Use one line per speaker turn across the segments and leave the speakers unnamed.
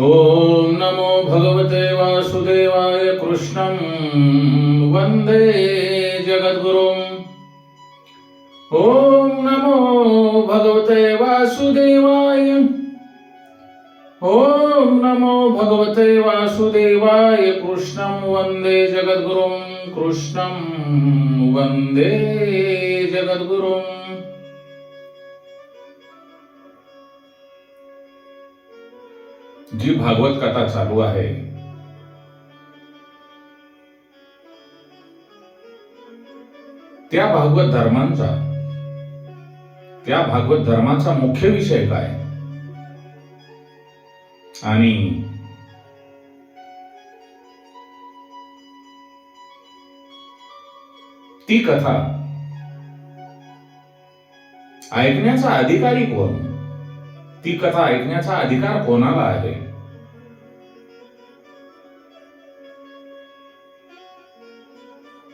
ॐ नमो भगवते वासुदेवाय कृष्णं वन्दे जगद्गुरुम् ॐ नमो भगवते वासुदेवाय। ॐ नमो भगवते वासुदेवाय कृष्णं वन्दे जगद्गुरुं। कृष्णं वन्दे जगद्गुरुम् जी भागवत कथा चालू आहे. त्या भागवत धर्मांचा त्या भागवत धर्माचा मुख्य विषय काय? आणि ती कथा ऐकण्याचा अधिकारी कोण? ती कथा ऐकण्याचा अधिकार कोणाला आहे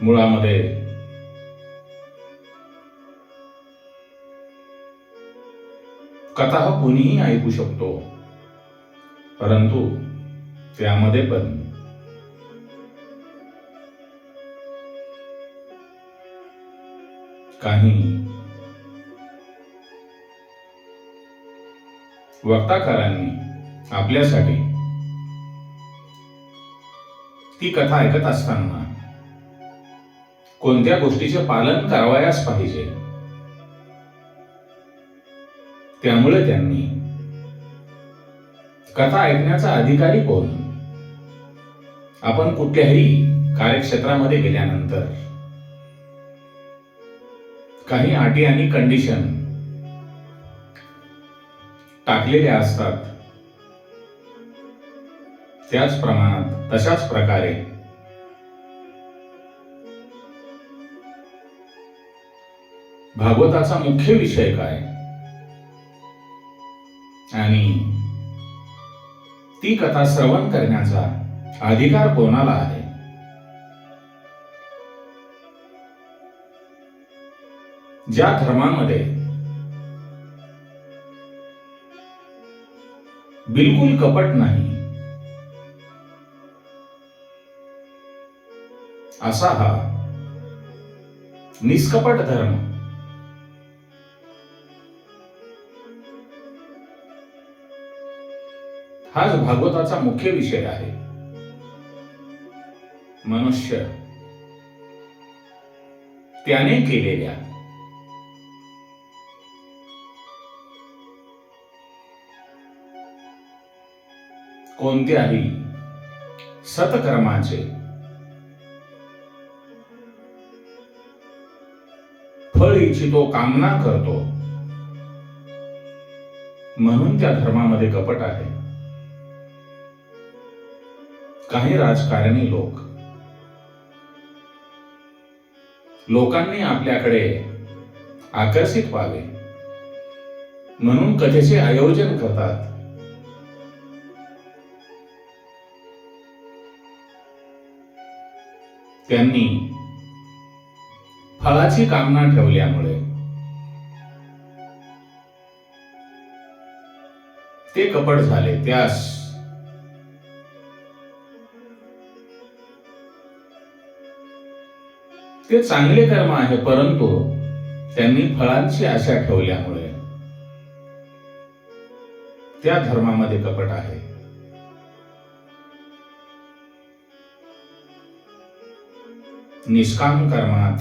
मुळामध्ये कथा कोणीही ऐकू शकतो परंतु त्यामध्ये पण काही वक्ताकारांनी आपल्यासाठी ती कथा ऐकत असताना कोणत्या गोष्टीचे पालन करावयास पाहिजे त्यामुळे त्यांनी कथा ऐकण्याचा अधिकारी कोण? आपण कुठल्याही कार्यक्षेत्रामध्ये गेल्यानंतर काही अटी आणि कंडिशन टाकलेल्या असतात. त्याच प्रमाणात तशाच प्रकारे भागवताचा मुख्य विषय काय? आणि ती कथा श्रवण करण्याचा अधिकार कोणाला आहे? ज्या धर्मामध्ये बिलकुल कपट नाही. असा हा निष्कपट धर्म. हाच भागवताचा मुख्य विषय आहे. मनुष्य. त्याने केलेल्या कोणत्याही सतकर्माचे. फळ इच्छितो कामना करतो. म्हणून त्या धर्मामध्ये कपट आहे. काही राजकारणी लोक. लोकांनी आपल्याकडे आकर्षित व्हावे. म्हणून कथेचे आयोजन करतात. त्यांनी फळाची कामना ठेवल्यामुळे ते कपट झाले. त्यास ते चांगले कर्म आहे परंतु त्यांनी फळांची आशा ठेवल्यामुळे त्या धर्मामध्ये कपट आहे. निष्काम कर्मात.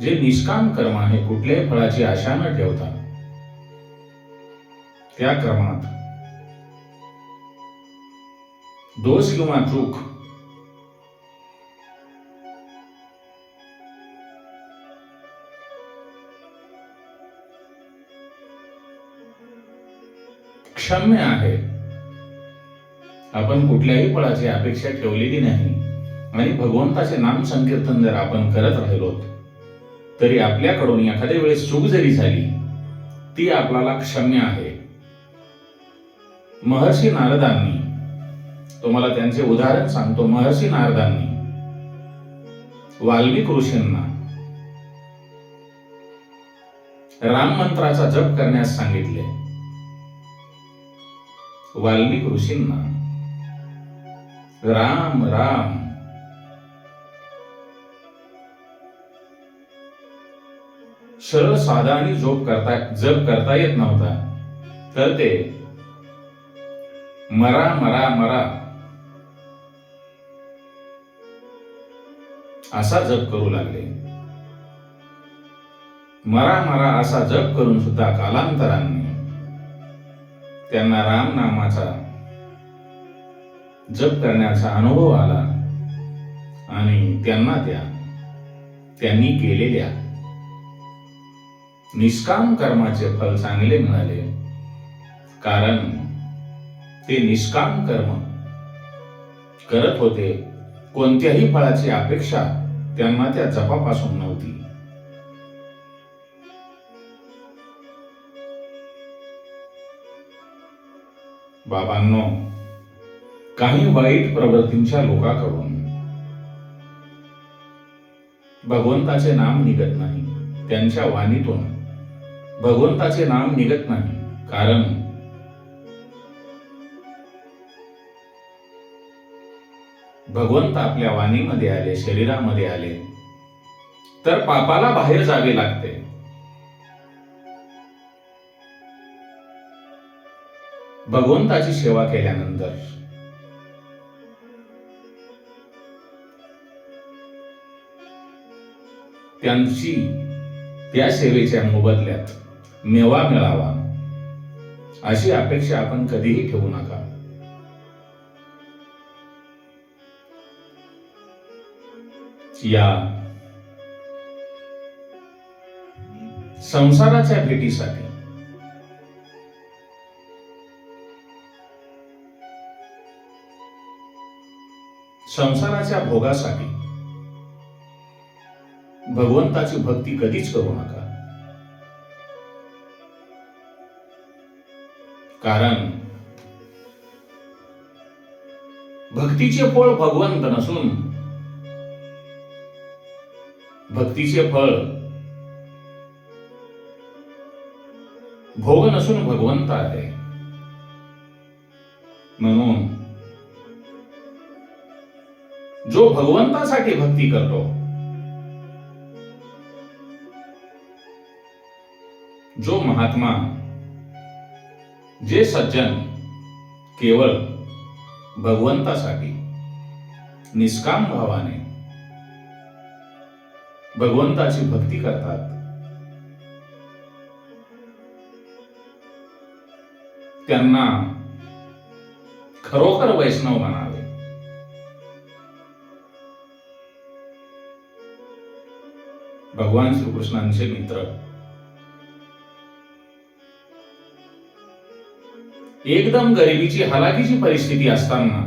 जे निष्काम कर्म आहे कुठल्याही फळाची आशा न ठेवता त्या कर्मात. दोष किंवा चूक क्षम्य आहे. आपण कुठल्याही फळाची अपेक्षा ठेवलेली नाही. आणि भगवंताचे नाम संकीर्तन जर आपण करत राहिलो तरी आपल्याकडून एखाद्या वेळेस चूक जरी झाली ती आपल्याला क्षम्य आहे. महर्षी नारदांनी तुम्हाला त्यांचे उदाहरण सांगतो महर्षी नारदांनी वाल्मिक ऋषींना राम मंत्राचा जप करण्यास सांगितले. वाल्मिक ऋषींना राम राम. सरळ साधा आणि जोप करता जप करता येत नव्हता. तर ते मरा मरा मरा. असा जप करू लागले. मरा मरा असा जप करून सुद्धा कालांतराने त्यांना राम नामाचा जप करण्याचा अनुभव आला आणि त्यांना त्या त्यांनी केलेल्या निष्काम कर्माचे फल चांगले मिळाले. कारण ते निष्काम कर्म करत होते. कोणत्याही फळाची अपेक्षा त्यांना त्या जपापासून नव्हती. बाबांनो काही वाईट प्रवृत्तींच्या लोकांकडून भगवंताचे नाम निघत नाही. त्यांच्या वाणीतून भगवंताचे नाम निघत नाही कारण भगवंत आपल्या वाणीमध्ये आले शरीरामध्ये आले. तर पापाला बाहेर जावे लागते. भगवंताची सेवा केल्यानंतर त्यांची त्या सेवेच्या मोबदल्यात मेवा मिळावा. अशी अपेक्षा आपण कधीही ठेवू नका. या. संसाराच्या भेटीसाठी. संसाराच्या भोगासाठी. भगवंताची भक्ती कधीच करू नका. कारण भक्तीचे फळ भगवंत नसून भक्तीचे फळ भोग नसून भगवंत आहे. म्हणून जो भगवंतासाठी भक्ती करतो जो महात्मा जे सज्जन केवळ भगवंतासाठी निष्काम भावाने भगवंताची भक्ती करतात त्यांना खरोखर वैष्णव म्हणावे. भगवान श्रीकृष्णांचे मित्र एकदम गरिबीची हलाखीची परिस्थिती असताना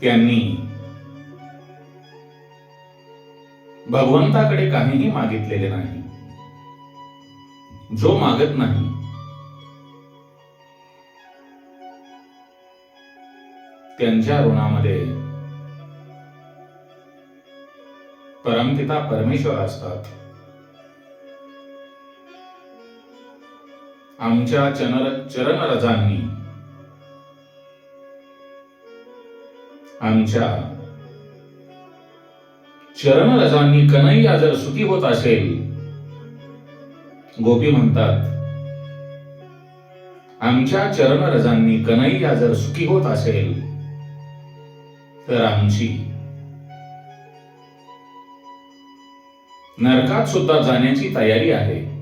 त्यांनी भगवंताकडे काहीही मागितलेले नाही. जो मागत नाही त्यांच्या ऋणामध्ये परमपिता परमेश्वर असतात. आमच्या चरण चरणरजांनी आमच्या चरणरजांनी कन्हैया जर सुखी होत असेल गोपी म्हणतात आमच्या चरणरजांनी कन्हैया जर सुखी होत असेल तर आमची नरकात सुद्धा जाण्याची तयारी आहे.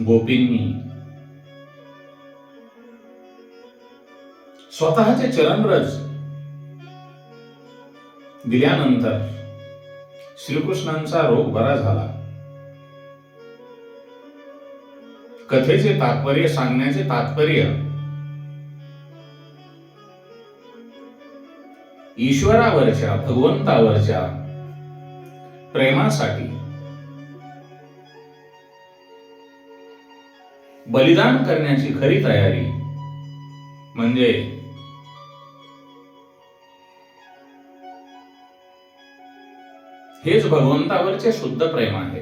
गोपींनी. स्वतःचे चरणरज दिल्यानंतर श्रीकृष्णांचा रोग बरा झाला. कथेचे तात्पर्य सांगण्याचे तात्पर्य ईश्वरावरच्या भगवंतावरच्या प्रेमासाठी. बलिदान करण्याची खरी तयारी म्हणजे हेच भगवंतावरचे शुद्ध प्रेम आहे.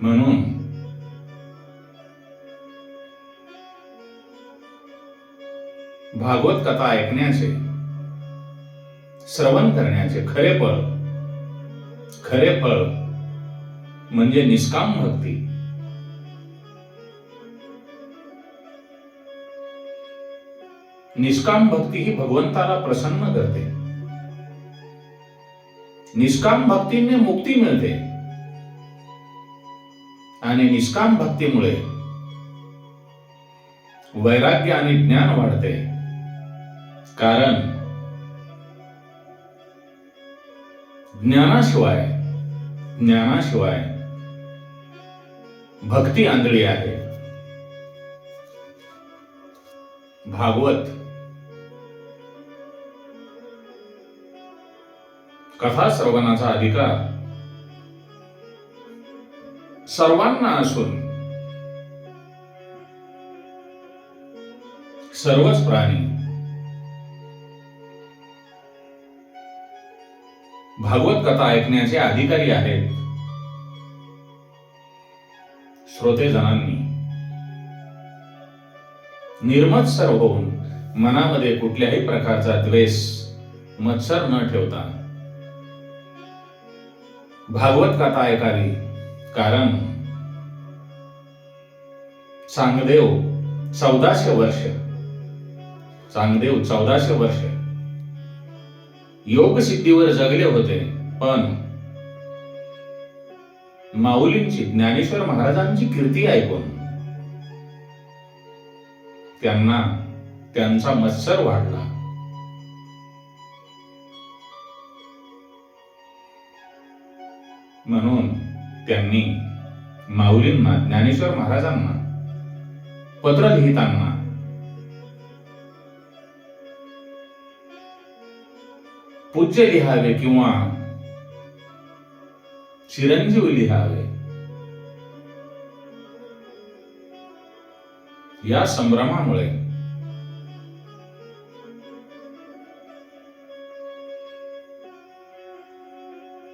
म्हणून भागवत कथा ऐकण्याचे श्रवण करण्याचे खरे फळ खरे फळ म्हणजे निष्काम भक्ती. निष्काम भक्ती ही भगवंताला प्रसन्न करते. निष्काम भक्तीने मुक्ती मिळते. आणि निष्काम भक्तीमुळे वैराग्य आणि ज्ञान वाढते. कारण ज्ञानाशिवाय ज्ञानाशिवाय भक्ती आंधळी आहे. भागवत कथा श्रवणाचा अधिकार. सर्वांना असून सर्वच प्राणी भागवत कथा ऐकण्याचे अधिकारी आहेत. श्रोतेजनांनी निर्मत्सर होऊन मनामध्ये कुठल्याही प्रकारचा द्वेष मत्सर न ठेवता भागवत कथा ऐकावी. कारण चांगदेव चौदाशे वर्ष. चांगदेव चौदाशे वर्ष. योग सिद्धीवर जगले होते पण माऊलींची ज्ञानेश्वर महाराजांची कीर्ती ऐकून त्यांना त्यांचा मत्सर वाढला. म्हणून त्यांनी माऊलींना ज्ञानेश्वर महाराजांना पत्र लिहिताना पूज्य लिहावे किंवा चिरंजीव लिहावे या संभ्रमामुळे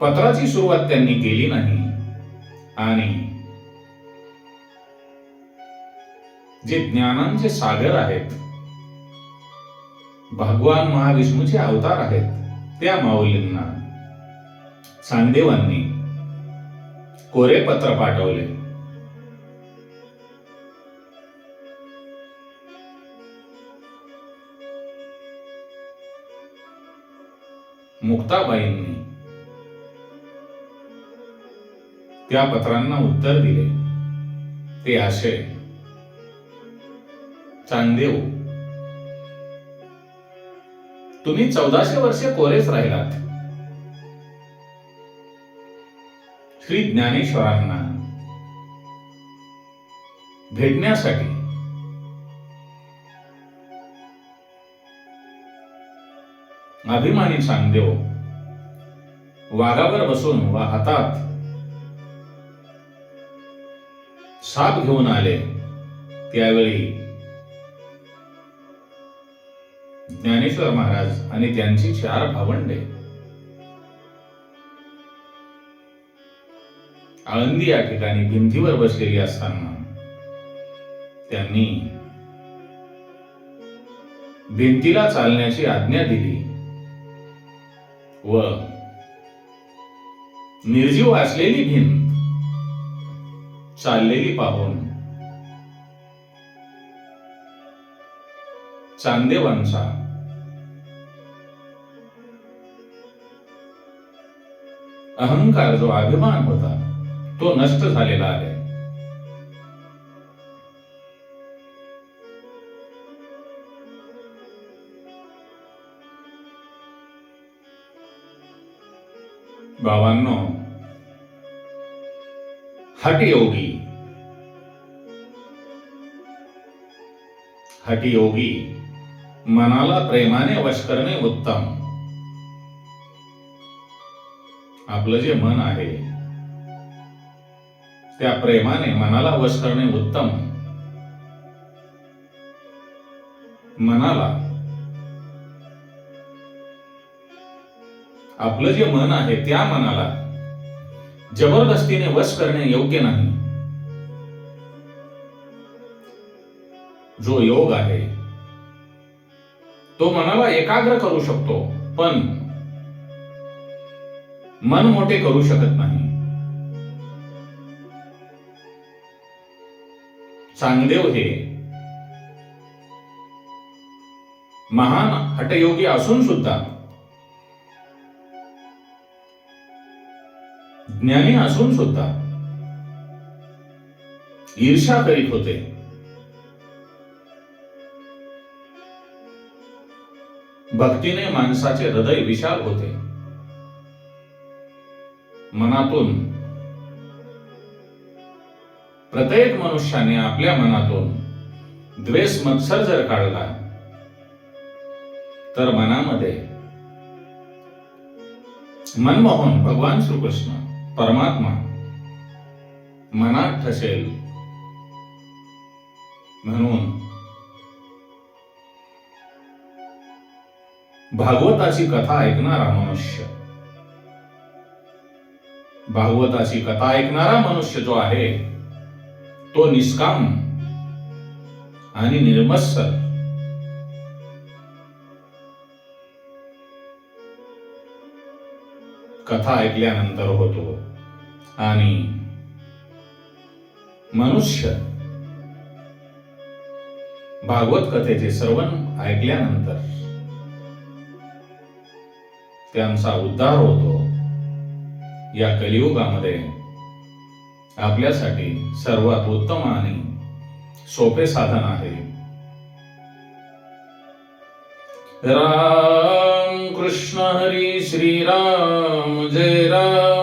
पत्राची सुरुवात त्यांनी केली नाही. आणि जे ज्ञानांचे सागर आहेत भगवान महाविष्णूचे अवतार आहेत त्या माऊलींना चांगदेवांनी कोरे पत्र पाठवले. मुक्ताबाईंनी त्या पत्रांना उत्तर दिले. ते असे चांदेव तुम्ही चौदाशे वर्षे कोरेच राहिलात. श्री ज्ञानेश्वरांना. भेटण्यासाठी. अभिमानी चांगदेव वाघावर बसून वा हातात साप घेऊन आले. त्यावेळी ज्ञानेश्वर महाराज आणि त्यांची चार भावंडे. आळंदी या ठिकाणी भिंतीवर बसलेली असताना त्यांनी भिंतीला चालण्याची आज्ञा दिली व निर्जीव असलेली भिंत चाललेली पाहून. चांदेवांचा. अहंकार जो अभिमान होता तो नष्ट झालेला आहे. बाबांनो हटयोगी। हटयोगी मनाला प्रेमाने वश करणे उत्तम। आपलं जे मन आहे त्या प्रेमाने मनाला वश करणे उत्तम. मनाला आपलं जे मन आहे त्या मनाला जबरदस्तीने वश करणे योग्य नाही. जो योग आहे तो मनाला एकाग्र करू शकतो पण मन मोठे करू शकत नाही. चांगदेव हे महान हटयोगी असून सुद्धा ज्ञानी असून सुद्धा. ईर्षा करीत होते. भक्तीने माणसाचे हृदय विशाल होते. मनातून प्रत्येक मनुष्याने आपल्या मनातून द्वेष मत्सर जर काढला तर मनामध्ये मनमोहन भगवान श्रीकृष्ण परमात्मा मनात ठसेल म्हणून भागवताची कथा ऐकणारा मनुष्य भागवताची कथा ऐकणारा मनुष्य जो आहे तो निष्काम आणि निर्मत्सर. कथा ऐकल्यानंतर होतो. आणि मनुष्य भागवत कथेचे सर्व ऐकल्यानंतर त्यांचा उद्धार होतो. या कलियुगामध्ये आपल्यासाठी सर्वात उत्तम आणि सोपे साधन आहे. राम कृष्ण हरी श्री राम जय राम.